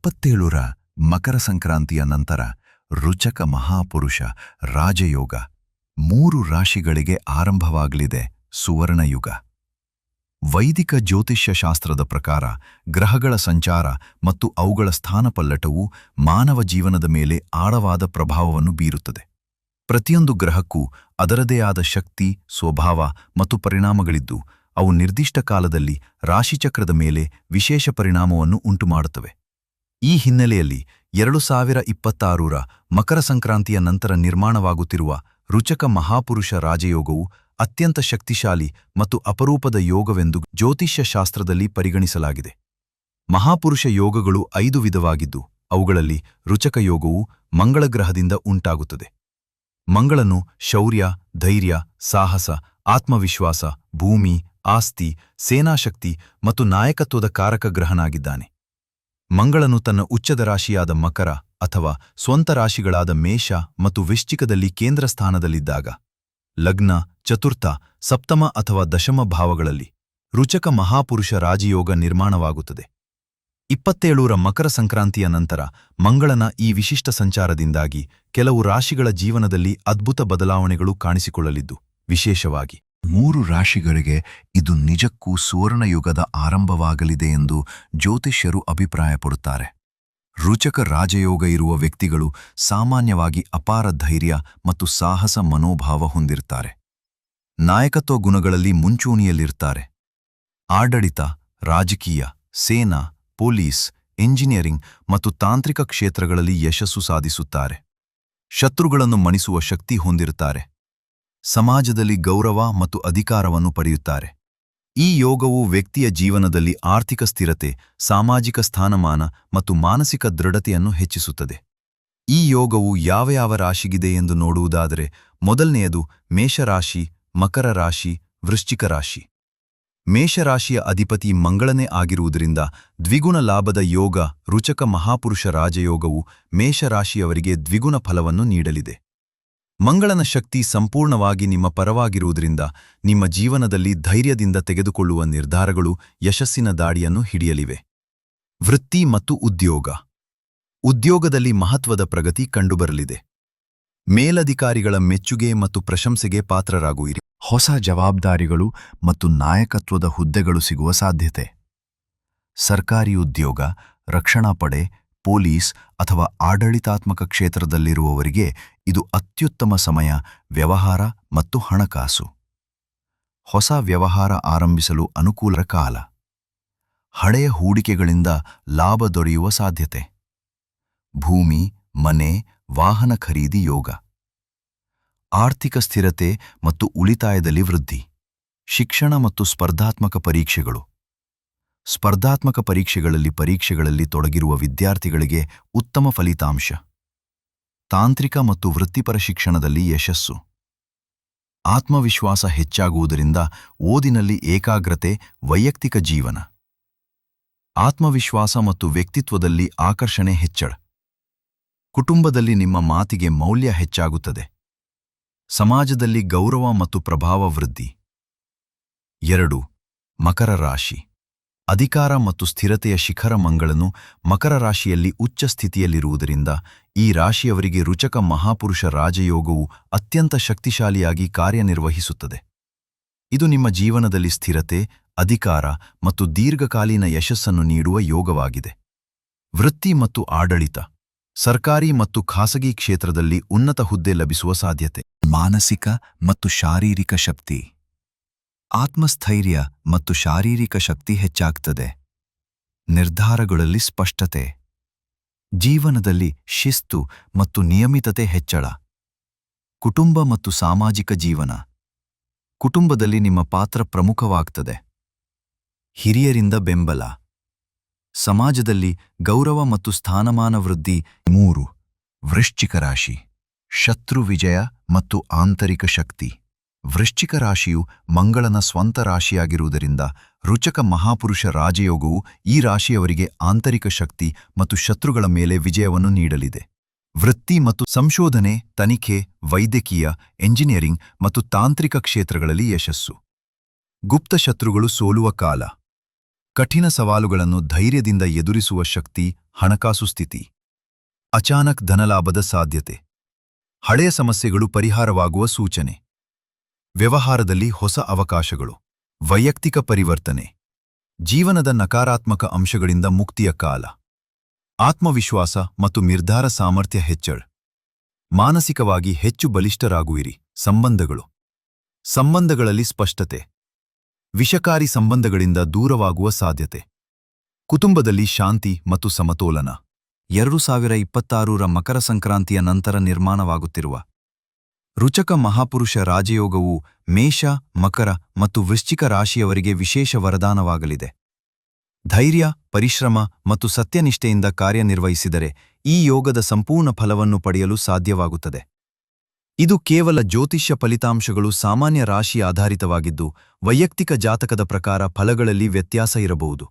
ಇಪ್ಪತ್ತೇಳರ ಮಕರ ಸಂಕ್ರಾಂತಿಯ ನಂತರ ರುಚಕ ಮಹಾಪುರುಷ ರಾಜಯೋಗ ಮೂರು ರಾಶಿಗಳಿಗೆ ಆರಂಭವಾಗಲಿದೆ ಸುವರ್ಣಯುಗ. ವೈದಿಕ ಜ್ಯೋತಿಷ್ಯ ಶಾಸ್ತ್ರದ ಪ್ರಕಾರ ಗ್ರಹಗಳ ಸಂಚಾರ ಮತ್ತು ಅವುಗಳ ಸ್ಥಾನಪಲ್ಲಟವು ಮಾನವ ಜೀವನದ ಮೇಲೆ ಆಳವಾದ ಪ್ರಭಾವವನ್ನು ಬೀರುತ್ತದೆ. ಪ್ರತಿಯೊಂದು ಗ್ರಹಕ್ಕೂ ಅದರದೇ ಆದ ಶಕ್ತಿ, ಸ್ವಭಾವ ಮತ್ತು ಪರಿಣಾಮಗಳಿದ್ದು, ಅವು ನಿರ್ದಿಷ್ಟ ಕಾಲದಲ್ಲಿ ರಾಶಿಚಕ್ರದ ಮೇಲೆ ವಿಶೇಷ ಪರಿಣಾಮವನ್ನು ಉಂಟುಮಾಡುತ್ತವೆ. ಈ ಹಿನ್ನೆಲೆಯಲ್ಲಿ ಎರಡು ಸಾವಿರ ಇಪ್ಪತ್ತಾರರ ಮಕರ ಸಂಕ್ರಾಂತಿಯ ನಂತರ ನಿರ್ಮಾಣವಾಗುತ್ತಿರುವ ರುಚಕ ಮಹಾಪುರುಷ ರಾಜಯೋಗವು ಅತ್ಯಂತ ಶಕ್ತಿಶಾಲಿ ಮತ್ತು ಅಪರೂಪದ ಯೋಗವೆಂದು ಜ್ಯೋತಿಷ್ಯ ಶಾಸ್ತ್ರದಲ್ಲಿ ಪರಿಗಣಿಸಲಾಗಿದೆ. ಮಹಾಪುರುಷ ಯೋಗಗಳು ಐದು ವಿಧವಾಗಿದ್ದು, ಅವುಗಳಲ್ಲಿ ರುಚಕ ಯೋಗವು ಮಂಗಳ ಗ್ರಹದಿಂದ ಉಂಟಾಗುತ್ತದೆ. ಮಂಗಳನು ಶೌರ್ಯ, ಧೈರ್ಯ, ಸಾಹಸ, ಆತ್ಮವಿಶ್ವಾಸ, ಭೂಮಿ, ಆಸ್ತಿ, ಸೇನಾಶಕ್ತಿ ಮತ್ತು ನಾಯಕತ್ವದ ಕಾರಕ ಗ್ರಹನಾಗಿದ್ದಾನೆ. ಮಂಗಳನು ತನ್ನ ಉಚ್ಚದ ರಾಶಿಯಾದ ಮಕರ ಅಥವಾ ಸ್ವಂತ ರಾಶಿಗಳಾದ ಮೇಷ ಮತ್ತು ವೃಶ್ಚಿಕದಲ್ಲಿ ಕೇಂದ್ರ ಸ್ಥಾನದಲ್ಲಿದ್ದಾಗ ಲಗ್ನ, ಚತುರ್ಥ, ಸಪ್ತಮ ಅಥವಾ ದಶಮ ಭಾವಗಳಲ್ಲಿ ರುಚಕ ಮಹಾಪುರುಷ ರಾಜಯೋಗ ನಿರ್ಮಾಣವಾಗುತ್ತದೆ. ಇಪ್ಪತ್ತೇಳೂರ ಮಕರ ಸಂಕ್ರಾಂತಿಯ ನಂತರ ಮಂಗಳನ ಈ ವಿಶಿಷ್ಟ ಸಂಚಾರದಿಂದಾಗಿ ಕೆಲವು ರಾಶಿಗಳ ಜೀವನದಲ್ಲಿ ಅದ್ಭುತ ಬದಲಾವಣೆಗಳು ಕಾಣಿಸಿಕೊಳ್ಳಲಿದ್ದು, ವಿಶೇಷವಾಗಿ ಮೂರು ರಾಶಿಗಳಿಗೆ ಇದು ನಿಜಕ್ಕೂ ಸುವರ್ಣಯುಗದ ಆರಂಭವಾಗಲಿದೆ ಎಂದು ಜ್ಯೋತಿಷ್ಯರು ಅಭಿಪ್ರಾಯಪಡುತ್ತಾರೆ. ರುಚಕ ರಾಜಯೋಗ ಇರುವ ವ್ಯಕ್ತಿಗಳು ಸಾಮಾನ್ಯವಾಗಿ ಅಪಾರ ಧೈರ್ಯ ಮತ್ತು ಸಾಹಸ ಮನೋಭಾವ ಹೊಂದಿರುತ್ತಾರೆ ನಾಯಕತ್ವ ಗುಣಗಳಲ್ಲಿ ಮುಂಚೂಣಿಯಲ್ಲಿರ್ತಾರೆ. ಆಡಳಿತ, ರಾಜಕೀಯ, ಸೇನಾ, ಪೊಲೀಸ್, ಎಂಜಿನಿಯರಿಂಗ್ ಮತ್ತು ತಾಂತ್ರಿಕ ಕ್ಷೇತ್ರಗಳಲ್ಲಿ ಯಶಸ್ಸು ಸಾಧಿಸುತ್ತಾರೆ. ಶತ್ರುಗಳನ್ನು ಮಣಿಸುವ ಶಕ್ತಿ ಹೊಂದಿರುತ್ತಾರೆ ಸಮಾಜದಲ್ಲಿ ಗೌರವ ಮತ್ತು ಅಧಿಕಾರವನ್ನು ಪಡೆಯುತ್ತಾರೆ. ಈ ಯೋಗವು ವ್ಯಕ್ತಿಯ ಜೀವನದಲ್ಲಿ ಆರ್ಥಿಕ ಸ್ಥಿರತೆ, ಸಾಮಾಜಿಕ ಸ್ಥಾನಮಾನ ಮತ್ತು ಮಾನಸಿಕ ದೃಢತೆಯನ್ನು ಹೆಚ್ಚಿಸುತ್ತದೆ. ಈ ಯೋಗವು ಯಾವ ಯಾವ ರಾಶಿಗಿದೆ ಎಂದು ನೋಡುವುದಾದರೆ, ಮೊದಲನೆಯದು ಮೇಷರಾಶಿ, ಮಕರ ರಾಶಿ, ವೃಶ್ಚಿಕ ರಾಶಿ. ಮೇಷರಾಶಿಯ ಅಧಿಪತಿ ಮಂಗಳನೇ ಆಗಿರುವುದರಿಂದ ದ್ವಿಗುಣ ಲಾಭದ ಯೋಗ, ರುಚಕ ಮಹಾಪುರುಷ ರಾಜಯೋಗವು ಮೇಷರಾಶಿಯವರಿಗೆ ದ್ವಿಗುಣ ಫಲವನ್ನು ನೀಡಲಿದೆ. ಮಂಗಳನ ಶಕ್ತಿ ಸಂಪೂರ್ಣವಾಗಿ ನಿಮ್ಮ ಪರವಾಗಿರುವುದರಿಂದ ನಿಮ್ಮ ಜೀವನದಲ್ಲಿ ಧೈರ್ಯದಿಂದ ತೆಗೆದುಕೊಳ್ಳುವ ನಿರ್ಧಾರಗಳು ಯಶಸ್ಸಿನ ದಾಡಿಯನ್ನು ಹಿಡಿಯಲಿವೆ. ವೃತ್ತಿ ಮತ್ತು ಉದ್ಯೋಗ. ಉದ್ಯೋಗದಲ್ಲಿ ಮಹತ್ವದ ಪ್ರಗತಿ ಕಂಡುಬರಲಿದೆ. ಮೇಲಧಿಕಾರಿಗಳ ಮೆಚ್ಚುಗೆ ಮತ್ತು ಪ್ರಶಂಸೆಗೆ ಪಾತ್ರರಾಗುವಿರಿ. ಹೊಸ ಜವಾಬ್ದಾರಿಗಳು ಮತ್ತು ನಾಯಕತ್ವದ ಹುದ್ದೆಗಳು ಸಿಗುವ ಸಾಧ್ಯತೆ. ಸರ್ಕಾರಿ ಉದ್ಯೋಗ, ರಕ್ಷಣಾ ಪಡೆ ಪೊಲೀಸ್ ಅಥವಾ ಆಡಳಿತಾತ್ಮಕ ಕ್ಷೇತ್ರದಲ್ಲಿರುವವರಿಗೆ ಇದು ಅತ್ಯುತ್ತಮ ಸಮಯ, ವ್ಯವಹಾರ ಮತ್ತು ಹಣಕಾಸು. ಹೊಸ ವ್ಯವಹಾರ ಆರಂಭಿಸಲು ಅನುಕೂಲರ ಕಾಲ. ಹಳೆಯ ಹೂಡಿಕೆಗಳಿಂದ ಲಾಭ ದೊರೆಯುವ ಸಾಧ್ಯತೆ. ಭೂಮಿ, ಮನೆ, ವಾಹನ ಖರೀದಿ ಯೋಗ. ಆರ್ಥಿಕ ಸ್ಥಿರತೆ ಮತ್ತು ಉಳಿತಾಯದಲ್ಲಿ ವೃದ್ಧಿ. ಶಿಕ್ಷಣ ಮತ್ತು ಸ್ಪರ್ಧಾತ್ಮಕ ಪರೀಕ್ಷೆಗಳು. ಸ್ಪರ್ಧಾತ್ಮಕ ಪರೀಕ್ಷೆಗಳಲ್ಲಿ ಪರೀಕ್ಷೆಗಳಲ್ಲಿ ತೊಡಗಿರುವ ವಿದ್ಯಾರ್ಥಿಗಳಿಗೆ ಉತ್ತಮ ಫಲಿತಾಂಶ. ತಾಂತ್ರಿಕ ಮತ್ತು ವೃತ್ತಿಪರ ಶಿಕ್ಷಣದಲ್ಲಿ ಯಶಸ್ಸು. ಆತ್ಮವಿಶ್ವಾಸ ಹೆಚ್ಚಾಗುವುದರಿಂದ ಓದಿನಲ್ಲಿ ಏಕಾಗ್ರತೆ, ವೈಯಕ್ತಿಕ ಜೀವನ. ಆತ್ಮವಿಶ್ವಾಸ ಮತ್ತು ವ್ಯಕ್ತಿತ್ವದಲ್ಲಿ ಆಕರ್ಷಣೆ ಹೆಚ್ಚಳ. ಕುಟುಂಬದಲ್ಲಿ ನಿಮ್ಮ ಮಾತಿಗೆ ಮೌಲ್ಯ ಹೆಚ್ಚಾಗುತ್ತದೆ. ಸಮಾಜದಲ್ಲಿ ಗೌರವ ಮತ್ತು ಪ್ರಭಾವ ವೃದ್ಧಿ. ಎರಡು, ಮಕರ ರಾಶಿ. ಅಧಿಕಾರ ಮತ್ತು ಸ್ಥಿರತೆಯ ಶಿಖರ ಮಂಗಳನು ಮಕರ ರಾಶಿಯಲ್ಲಿ ಉಚ್ಚ ಸ್ಥಿತಿಯಲ್ಲಿರುವುದರಿಂದ ಈ ರಾಶಿಯವರಿಗೆ ರುಚಕ ಮಹಾಪುರುಷ ರಾಜಯೋಗವು ಅತ್ಯಂತ ಶಕ್ತಿಶಾಲಿಯಾಗಿ ಕಾರ್ಯನಿರ್ವಹಿಸುತ್ತದೆ. ಇದು ನಿಮ್ಮ ಜೀವನದಲ್ಲಿ ಸ್ಥಿರತೆ, ಅಧಿಕಾರ ಮತ್ತು ದೀರ್ಘಕಾಲೀನ ಯಶಸ್ಸನ್ನು ನೀಡುವ ಯೋಗವಾಗಿದೆ. ವೃತ್ತಿ ಮತ್ತು ಆಡಳಿತ. ಸರ್ಕಾರಿ ಮತ್ತು ಖಾಸಗಿ ಕ್ಷೇತ್ರದಲ್ಲಿ ಉನ್ನತ ಹುದ್ದೆ ಲಭಿಸುವ ಸಾಧ್ಯತೆ. ಮಾನಸಿಕ ಮತ್ತು ಶಾರೀರಿಕ ಶಕ್ತಿ. ಆತ್ಮಸ್ಥೈರ್ಯ ಮತ್ತು ಶಾರೀರಿಕ ಶಕ್ತಿ ಹೆಚ್ಚಾಗ್ತದೆ. ನಿರ್ಧಾರಗಳಲ್ಲಿ ಸ್ಪಷ್ಟತೆ. ಜೀವನದಲ್ಲಿ ಶಿಸ್ತು ಮತ್ತು ನಿಯಮಿತತೆ ಹೆಚ್ಚಳ. ಕುಟುಂಬ ಮತ್ತು ಸಾಮಾಜಿಕ ಜೀವನ. ಕುಟುಂಬದಲ್ಲಿ ನಿಮ್ಮ ಪಾತ್ರ ಪ್ರಮುಖವಾಗ್ತದೆ. ಹಿರಿಯರಿಂದ ಬೆಂಬಲ. ಸಮಾಜದಲ್ಲಿ ಗೌರವ ಮತ್ತು ಸ್ಥಾನಮಾನ ವೃದ್ಧಿ. ಮೂರು, ವೃಶ್ಚಿಕ ರಾಶಿ. ಶತ್ರು ವಿಜಯ ಮತ್ತು ಆಂತರಿಕ ಶಕ್ತಿ. ವೃಶ್ಚಿಕ ರಾಶಿಯು ಮಂಗಳನ ಸ್ವಂತ ರಾಶಿಯಾಗಿರುವುದರಿಂದ ರುಚಕ ಮಹಾಪುರುಷ ರಾಜಯೋಗವು ಈ ರಾಶಿಯವರಿಗೆ ಆಂತರಿಕ ಶಕ್ತಿ ಮತ್ತು ಶತ್ರುಗಳ ಮೇಲೆ ವಿಜಯವನ್ನು ನೀಡಲಿದೆ. ವೃತ್ತಿ ಮತ್ತು ಸಂಶೋಧನೆ, ತನಿಖೆ, ವೈದ್ಯಕೀಯ, ಎಂಜಿನಿಯರಿಂಗ್ ಮತ್ತು ತಾಂತ್ರಿಕ ಕ್ಷೇತ್ರಗಳಲ್ಲಿ ಯಶಸ್ಸು. ಗುಪ್ತ ಶತ್ರುಗಳು ಸೋಲುವ ಕಾಲ. ಕಠಿಣ ಸವಾಲುಗಳನ್ನು ಧೈರ್ಯದಿಂದ ಎದುರಿಸುವ ಶಕ್ತಿ, ಹಣಕಾಸು ಸ್ಥಿತಿ. ಅಚಾನಕ್ ಧನಲಾಭದ ಸಾಧ್ಯತೆ. ಹಳೆಯ ಸಮಸ್ಯೆಗಳು ಪರಿಹಾರವಾಗುವ ಸೂಚನೆ. ವ್ಯವಹಾರದಲ್ಲಿ ಹೊಸ ಅವಕಾಶಗಳು. ವೈಯಕ್ತಿಕ ಪರಿವರ್ತನೆ. ಜೀವನದ ನಕಾರಾತ್ಮಕ ಅಂಶಗಳಿಂದ ಮುಕ್ತಿಯ ಕಾಲ. ಆತ್ಮವಿಶ್ವಾಸ ಮತ್ತು ನಿರ್ಧಾರ ಸಾಮರ್ಥ್ಯ ಹೆಚ್ಚಳ. ಮಾನಸಿಕವಾಗಿ ಹೆಚ್ಚು ಬಲಿಷ್ಠರಾಗುವಿರಿ. ಸಂಬಂಧಗಳು. ಸಂಬಂಧಗಳಲ್ಲಿ ಸ್ಪಷ್ಟತೆ. ವಿಷಕಾರಿ ಸಂಬಂಧಗಳಿಂದ ದೂರವಾಗುವ ಸಾಧ್ಯತೆ. ಕುಟುಂಬದಲ್ಲಿ ಶಾಂತಿ ಮತ್ತು ಸಮತೋಲನ. ಎರಡು ಸಾವಿರ ಇಪ್ಪತ್ತಾರರ ಮಕರ ಸಂಕ್ರಾಂತಿಯ ನಂತರ ನಿರ್ಮಾಣವಾಗುತ್ತಿರುವ ರುಚಕ ಮಹಾಪುರುಷ ರಾಜಯೋಗವು ಮೇಷ, ಮಕರ ಮತ್ತು ವೃಶ್ಚಿಕ ರಾಶಿಯವರಿಗೆ ವಿಶೇಷ ವರದಾನವಾಗಲಿದೆ. ಧೈರ್ಯ, ಪರಿಶ್ರಮ ಮತ್ತು ಸತ್ಯನಿಷ್ಠೆಯಿಂದ ಕಾರ್ಯನಿರ್ವಹಿಸಿದರೆ ಈ ಯೋಗದ ಸಂಪೂರ್ಣ ಫಲವನ್ನು ಪಡೆಯಲು ಸಾಧ್ಯವಾಗುತ್ತದೆ. ಇದು ಕೇವಲ ಜ್ಯೋತಿಷ್ಯ ಫಲಿತಾಂಶಗಳು ಸಾಮಾನ್ಯ ರಾಶಿ ಆಧಾರಿತವಾಗಿದ್ದು, ವೈಯಕ್ತಿಕ ಜಾತಕದ ಪ್ರಕಾರ ಫಲಗಳಲ್ಲಿ ವ್ಯತ್ಯಾಸ ಇರಬಹುದು.